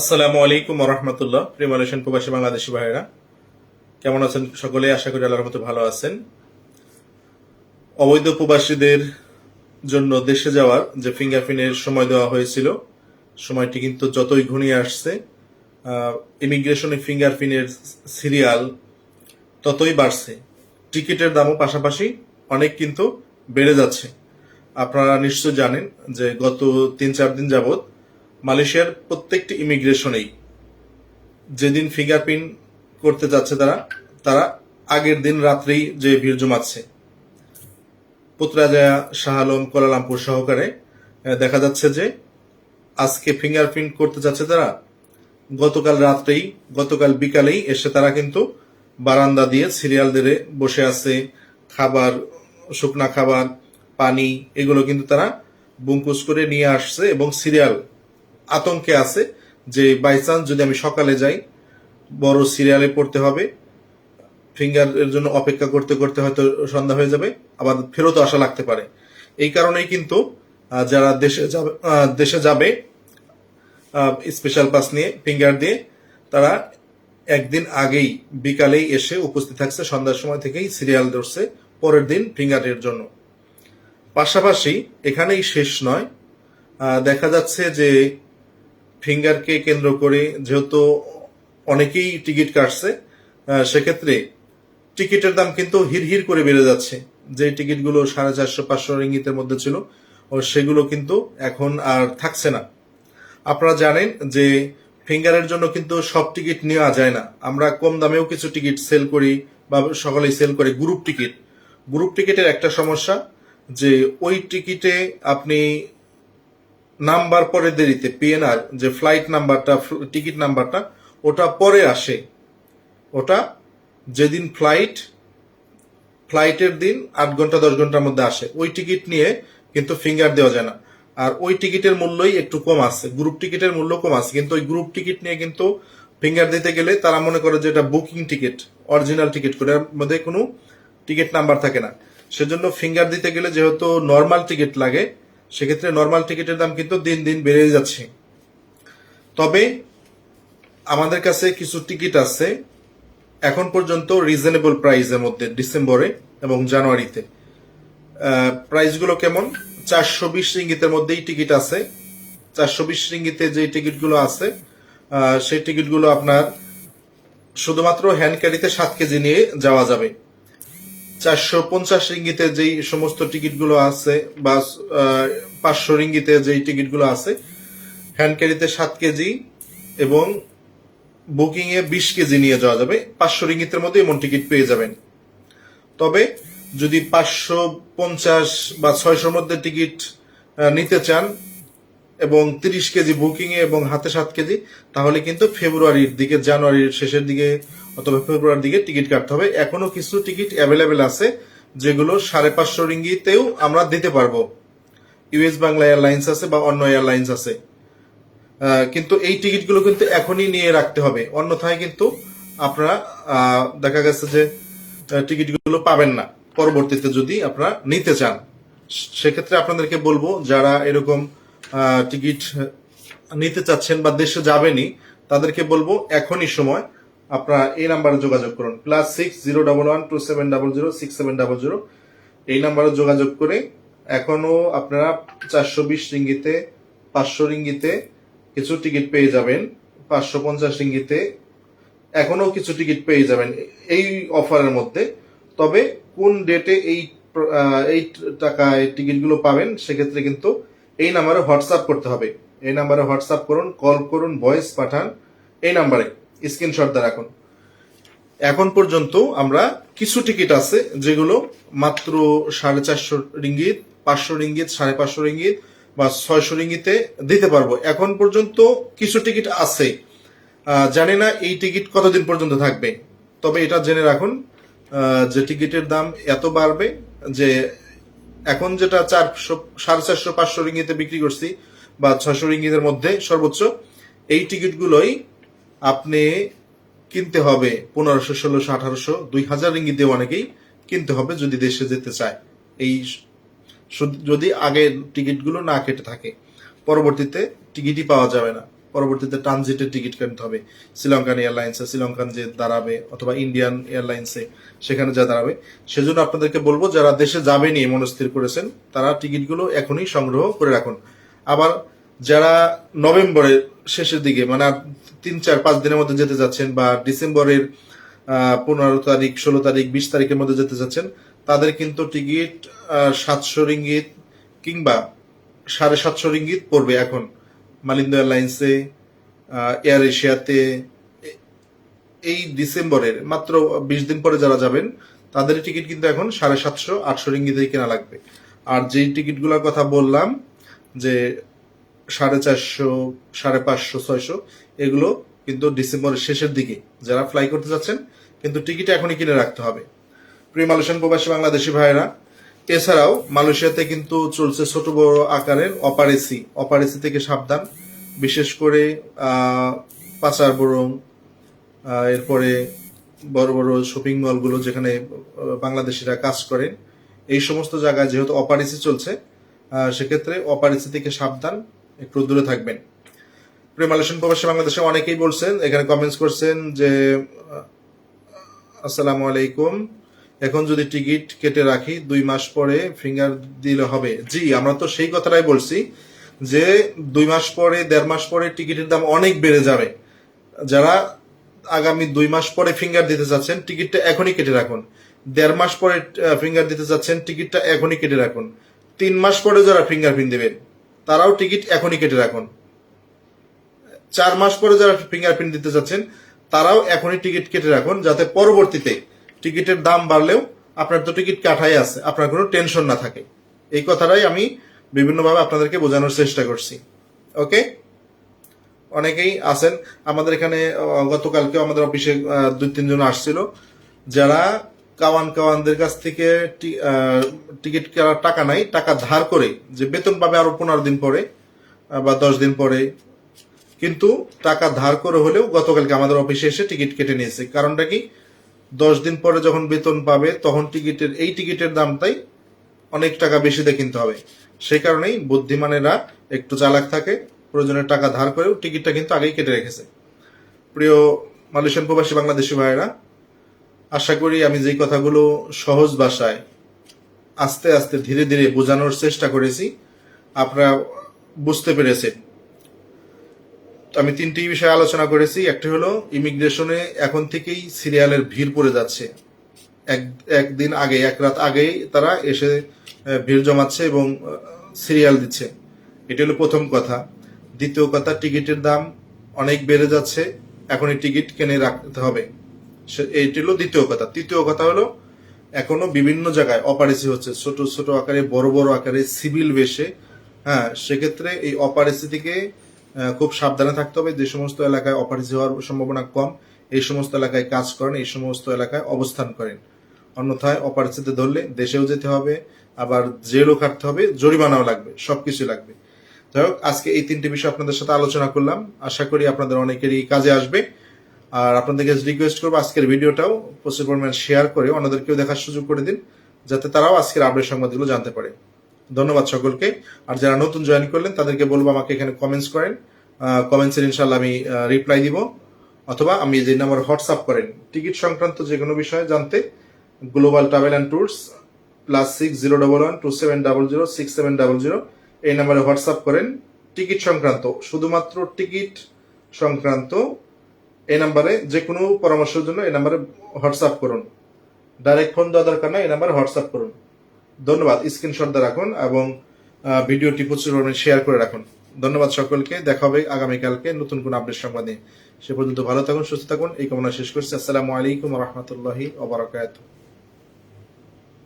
আসসালামু আলাইকুম রহমতুল্লাহ। প্রিয় মালয়েশিয়ান প্রবাসী বাংলাদেশি ভাইয়েরা, কেমন আছেন সকলে? আশা করি আল্লাহর মতো ভালো আছেন। অবৈধ প্রবাসীদের জন্য দেশে যাওয়ার যে ফিঙ্গারপ্রিন্টের সময় দেওয়া হয়েছিল, সময়টি কিন্তু যতই ঘনিয়ে আসছে ইমিগ্রেশনে ফিঙ্গারপ্রিন্টের সিরিয়াল ততই বাড়ছে। টিকিটের দামও পাশাপাশি অনেক কিন্তু বেড়ে যাচ্ছে। আপনারা নিশ্চয় জানেন যে গত তিন চার দিন যাবত মালয়েশিয়ার প্রত্যেকটি ইমিগ্রেশনেই যেদিন ফিঙ্গারপ্রিন্ট করতে যাচ্ছে তারা তারা আগের দিন রাত্রেই যে ভিড় জমাচ্ছে। পুত্রাজায়া শাহ আলম কোলালামপুর সহকারে দেখা যাচ্ছে যে আজকে ফিঙ্গারপ্রিন্ট করতে যাচ্ছে তারা, গতকাল রাত্রেই, গতকাল বিকালেই এসে তারা কিন্তু বারান্দা দিয়ে সিরিয়াল দিয়ে বসে আছে, খাবার, শুকনা খাবার, পানি, এগুলো কিন্তু তারা বুঙ্কুস করে নিয়ে আসছে এবং সিরিয়াল আতঙ্কে আছে যে বাই চান্স যদি আমি সকালে যাই, বড় সিরিয়ালে পড়তে হবে ফিঙ্গার এর জন্য অপেক্ষা করতে করতে হয়তো সন্ধ্যা হয়ে যাবে, আবার ফেরত আসা লাগতে পারে। এই কারণেই কিন্তু যারা দেশে যাবে দেশে যাবে স্পেশাল পাস নিয়ে ফিঙ্গার দিয়ে, তারা একদিন আগেই, বিকালেই এসে উপস্থিত থাকছে, সন্ধ্যার সময় থেকেই সিরিয়াল ধরছে, পরের দিন ফিঙ্গারের জন্য। পাশাপাশি এখানেই শেষ নয় দেখা যাচ্ছে যে ফিঙ্গারকে কেন্দ্র করে যেহেতু অনেকেই টিকিট কাটছে সেক্ষেত্রে টিকিটের দাম কিন্তু হির হির করে বেড়ে যাচ্ছে। যে টিকিটগুলো সাড়ে চারশো, পাঁচশো রিঙ্গিতের মধ্যে ছিল, ও সেগুলো কিন্তু এখন আর থাকছে না। আপনারা জানেন যে ফিঙ্গারের জন্য কিন্তু সব টিকিট নেওয়া যায় না। আমরা কম দামেও কিছু টিকিট সেল করি বা সকলেই সেল করে গ্রুপ টিকিট। গ্রুপ টিকিটের একটা সমস্যা যে ওই টিকিটে আপনি নাম্বার পরে দেরিতে পিএনআর যে ফ্লাইট নাম্বারটা টিকিট নাম্বারটা, ওটা পরে আসে। ওটা যেদিন ফ্লাইট ফ্লাইটের দিন আট ঘণ্টা, দশ ঘণ্টার মধ্যে আসে। ওই টিকিট নিয়ে কিন্তু ফিঙ্গার দেওয়া যায় না। আর ওই টিকিটের মূল্যই একটু কম আছে। গ্রুপ টিকিটের মূল্য কম আছে। কিন্তু ওই গ্রুপ টিকিট নিয়ে কিন্তু ফিঙ্গার দিতে গেলে তারা মনে করে যে এটা বুকিং টিকিট অরিজিনাল টিকিট করে মধ্যে কোনো টিকিট নাম্বার থাকে না। সেজন্য ফিঙ্গার দিতে গেলে যেহেতু নর্মাল টিকিট লাগে সেক্ষেত্রে নর্মাল টিকিটের দাম কিন্তু দিন দিন বেড়ে যাচ্ছে। তবে আমাদের কাছে কিছু টিকিট আছে, এখন পর্যন্ত রিজনেবল প্রাইসের মধ্যে, ডিসেম্বরে এবং জানুয়ারিতে। প্রাইসগুলো কেমন? চারশো বিশ রিঙ্গিতের মধ্যেই টিকিট আছে। চারশো বিশ রিঙ্গিতে যে টিকিটগুলো আছে সেই টিকিটগুলো আপনার শুধুমাত্র হ্যান্ড ক্যারিতে সাত কেজি নিয়ে যাওয়া যাবে। চারশো পঞ্চাশ রিঙ্গিতে যেই সমস্ত টিকিটগুলো আছে, বা পাঁচশো রিঙ্গিতে যেই টিকিটগুলো আছে হ্যান্ড ক্যারিতে সাত কেজি এবং বুকিং এ বিশ কেজি নিয়ে যাওয়া যাবে। পাঁচশো রিঙ্গিতের মধ্যে এমন টিকিট পেয়ে যাবেন। তবে যদি পাঁচশো পঞ্চাশ বা ছয়শোর মধ্যে টিকিট নিতে চান এবং তিরিশ কেজি বুকিং এ এবং হাতে সাত কেজি, তাহলে কিন্তু ফেব্রুয়ারির দিকে, জানুয়ারির শেষের দিকে অথবা ফেব্রুয়ারির দিকে টিকিট কাটতে হবে। এখনও কিছু টিকিট অ্যাভেলেবেল আছে, যেগুলো সাড়ে পাঁচশো রিঙ্গিতেও আমরা দিতে পারব। ইউএস বাংলা এয়ারলাইন্স আছে বা অন্য এয়ারলাইন্স আছে। কিন্তু এই টিকিটগুলো কিন্তু এখনই নিয়ে রাখতে হবে। অন্যথায় কিন্তু আপনারা দেখা গেছে যে টিকিটগুলো পাবেন না। পরবর্তীতে যদি আপনারা নিতে চান সেক্ষেত্রে আপনাদেরকে বলব, যারা এরকম টিকিট নিতে চাচ্ছেন বা দেশে যাবেনই, তাদেরকে বলব এখনই সময় আপনারা এই নাম্বারে যোগাযোগ করুন। Plus six zero double one two seven double zero six seven double zero এই নাম্বারে যোগাযোগ করে এখনও আপনারা চারশো বিশ রিঙ্গিতে, পাঁচশো রিঙ্গিতে কিছু টিকিট পেয়ে যাবেন, পাঁচশো পঞ্চাশ রিঙ্গিতে এখনও কিছু টিকিট পেয়ে যাবেন এই অফারের মধ্যে। তবে কোন ডেটে এই এই টাকায় টিকিটগুলো পাবেন, সেক্ষেত্রে কিন্তু এই নাম্বারে হোয়াটসঅ্যাপ করতে হবে। এই নাম্বারে হোয়াটসঅ্যাপ করুন, কল করুন, ভয়েস পাঠান, এই নাম্বারে স্ক্রিনশট দিয়ে রাখুন। এখন পর্যন্ত আমরা কিছু টিকিট আছে যেগুলো মাত্র সাড়ে চারশো রিঙ্গিত, পাঁচশো রিঙ্গিত, সাড়ে পাঁচশো রিঙ্গিত বা ছয়শো রিঙ্গিতে দিতে পারব। এখন পর্যন্ত কিছু টিকিট আছে। জানি না এই টিকিট কতদিন পর্যন্ত থাকবে। তবে এটা জেনে রাখুন যে টিকিটের দাম এত বাড়বে যে এখন যেটা চারশো সাড়ে চারশো, পাঁচশো রিঙ্গিতে বিক্রি করছি, বা ছয়শো রিঙ্গিতের মধ্যে সর্বোচ্চ, এই টিকিটগুলোই আপনি কিনতে হবে পনেরোশো, ষোলোশো, আঠারোশো, দুই হাজার রিঙ্গিত অনেকেই কিনতে হবে যদি দেশে যেতে চায়। এই যদি আগে টিকিটগুলো না কেটে থাকে, পরবর্তীতে টিকিটই পাওয়া যাবে না। পরবর্তীতে ট্রানজিটের টিকিট কিনতে হবে। শ্রীলঙ্কান এয়ারলাইন্সে শ্রীলঙ্কান যে দাঁড়াবে, অথবা ইন্ডিয়ান এয়ারলাইন্সে সেখানে যা দাঁড়াবে, সেজন্য আপনাদেরকে বলব, যারা দেশে যাবে নিয়ে মনস্থির করেছেন, তারা টিকিটগুলো এখনই সংগ্রহ করে রাখুন। আবার যারা নভেম্বরের শেষের দিকে মানে তিন, চার, পাঁচ দিনের মধ্যে যেতে যাচ্ছেন, বা ডিসেম্বরের পনেরো তারিখ, ষোলো তারিখ, বিশ তারিখের মধ্যে যেতে যাচ্ছেন, তাদের কিন্তু টিকিট সাতশো রিঙ্গিত কিংবা সাড়ে সাতশো রিঙ্গিত পড়বে এখন। মালিন্দ এয়ারলাইন্সে এয়ার এশিয়াতে এই ডিসেম্বরের মাত্র বিশ দিন পরে যারা যাবেন, তাদের টিকিট কিন্তু এখন সাড়ে সাতশো, আটশো রিঙ্গিতেই কেনা লাগবে। আর যেই টিকিটগুলোর কথা বললাম, যে সাড়ে চারশো, সাড়ে পাঁচশো, ছয়শো, এগুলো কিন্তু ডিসেম্বরের শেষের দিকে যারা ফ্লাই করতে যাচ্ছেন, কিন্তু টিকিট এখনই কিনে রাখতে হবে। প্রিয় মালয়েশিয়ান প্রবাসী বাংলাদেশি ভাইয়েরা এছাড়াও মালয়েশিয়াতে কিন্তু চলছে ছোট বড় আকারের অপারেসি অপারেসি থেকে সাবধান। বিশেষ করে পাচার বরং এরপরে বড় বড় শপিং মলগুলো যেখানে বাংলাদেশিরা কাজ করেন এই সমস্ত জায়গায় যেহেতু অপারেসি চলছে সেক্ষেত্রে অপারেসি থেকে সাবধান, একটু দূরে থাকবেন। প্রিয় মালয়েশিয়ান প্রবাসী বাংলাদেশে অনেকেই বলছেন, এখানে কমেন্টস করছেন যে আসসালামু আলাইকুম। এখন যদি টিকিট কেটে রাখি, দুই মাস পরে ফিঙ্গার দিলে হবে। জি, আমরা তো সেই কথাটাই বলছি যে দুই মাস পরে, দেড় মাস পরে টিকিটের দাম অনেক বেড়ে যাবে। যারা আগামী দুই মাস পরে ফিঙ্গার দিতে চাচ্ছেন, টিকিটটা এখনই কেটে রাখুন। দেড় মাস পরে ফিঙ্গার দিতে চাচ্ছেন, টিকিটটা এখনই কেটে রাখুন। তিন মাস পরে যারা ফিঙ্গারপ্রিন্ট দেবেন, তারাও টিকিট এখনই কেটে রাখুন। চার মাস পরে যারা ফিঙ্গারপ্রিন্ট দিতে যাচ্ছেন তারাও এখনই টিকিট কেটে রাখুন, যাতে পরবর্তীতে টিকিটের দাম বাড়লেও আপনার তো টিকিট কাটাই আছে, আপনার কোনো টেনশন না থাকে। এই কথাটাই আমি বিভিন্নভাবে আপনাদেরকে বোঝানোর চেষ্টা করছি। ওকে? অনেকেই আছেন, আমাদের এখানে গতকালকেও আমাদের অফিসে দুই তিনজন আসছিল, যারা কাওয়ান কাওয়ানদের কাছ থেকে টিকিট কেনার টাকা নাই, টাকা ধার করে, যে বেতন পাবে আরও পনেরো দিন পরে বা দশ দিন পরে, কিন্তু টাকা ধার করে হলেও গতকালকে আমাদের অফিসে এসে টিকিট কেটে নিয়েছে। কারণটা কি? দশ দিন পরে যখন বেতন পাবে, তখন টিকিটের, এই টিকিটের দামটাই অনেক টাকা বেশি দিয়ে কিনতে হবে। সেই কারণেই বুদ্ধিমানেরা একটু চালাক থাকে, প্রয়োজনের টাকা ধার করেও টিকিটটা কিন্তু আগেই কেটে রেখেছে। প্রিয় মালয়েশিয়ান প্রবাসী বাংলাদেশি ভাইয়েরা, আশা করি আমি যেই কথাগুলো সহজ ভাষায় আস্তে আস্তে ধীরে ধীরে বোঝানোর চেষ্টা করেছি, আপনারা বুঝতে পেরেছেন। আমি তিনটি বিষয়ে আলোচনা করেছি। একটি হলো, ইমিগ্রেশনে এখন থেকেই সিরিয়ালের ভিড় পড়ে যাচ্ছে। এক, একদিন আগে, এক রাত আগেই তারা এসে ভিড় জমাচ্ছে এবং সিরিয়াল দিচ্ছে। এটি হলো প্রথম কথা। দ্বিতীয় কথা, টিকিটের দাম অনেক বেড়ে যাচ্ছে। এখন এই টিকিট কিনে রাখতে হবে। এইটি হলো দ্বিতীয় কথা। তৃতীয় কথা হলো এখনও বিভিন্ন জায়গায় অপারেসি হচ্ছে। ছোট ছোট আকারে, বড় বড় আকারে সিভিল বেশে। হ্যাঁ সেক্ষেত্রে এই অপারেসি থেকে খুব সাবধানে থাকতে হবে। যে সমস্ত এলাকায় অপারেসি হওয়ার সম্ভাবনা কম, এই সমস্ত এলাকায় কাজ করেন, এই সমস্ত এলাকায় অবস্থান করেন। অন্যথায় অপারেসিতে ধরলে দেশেও যেতে হবে, আবার জেলও কাটতে হবে, জরিমানাও লাগবে সবকিছু লাগবে। যাই হোক, আজকে এই তিনটি বিষয় আপনাদের সাথে আলোচনা করলাম। আশা করি আপনাদের অনেকেরই কাজে আসবে। আর আপনাদেরকে রিকোয়েস্ট করব আজকের ভিডিওটাও প্রচুর পরিমাণ শেয়ার করে অন্যদেরকেও দেখার সুযোগ করে দিন, যাতে তারাও আজকের আপডেট সংবাদগুলো জানতে পারে। ধন্যবাদ সকলকে। আর যারা নতুন জয়েন করলেন, তাদেরকে বলব আমাকে এখানে কমেন্টস করেন। কমেন্টসের ইনশাল্লাহ আমি রিপ্লাই দিব। অথবা আমি যে নাম্বার হোয়াটসঅ্যাপ করেন টিকিট সংক্রান্ত যে কোনো বিষয়ে জানতে global travel and tours plus six zero double one two seven double zero six seven double zero এই নাম্বারে হোয়াটসঅ্যাপ করেন। টিকিট সংক্রান্ত, শুধুমাত্র টিকিট সংক্রান্ত এই নাম্বারে যে কোনো পরামর্শের জন্য এই নাম্বারে হোয়াটসঅ্যাপ করুন। ডাইরেক্ট ফোন দেওয়া দরকার না, এই নাম্বারে হোয়াটসঅ্যাপ করুন। ধন্যবাদ স্ক্রিনশট দিয়ে রাখুন এবং ভিডিওটি প্রচুর পরিমাণে শেয়ার করে রাখুন। ধন্যবাদ সকলকে। দেখা হবে আগামীকালকে নতুন কোন আপডেট সংবাদ সে পর্যন্ত ভালো থাকুন, সুস্থ থাকুন। এই কামনা শেষ করছি। আসসালামু আলাইকুম রহমতুল্লাহি ওবরাকাতুহ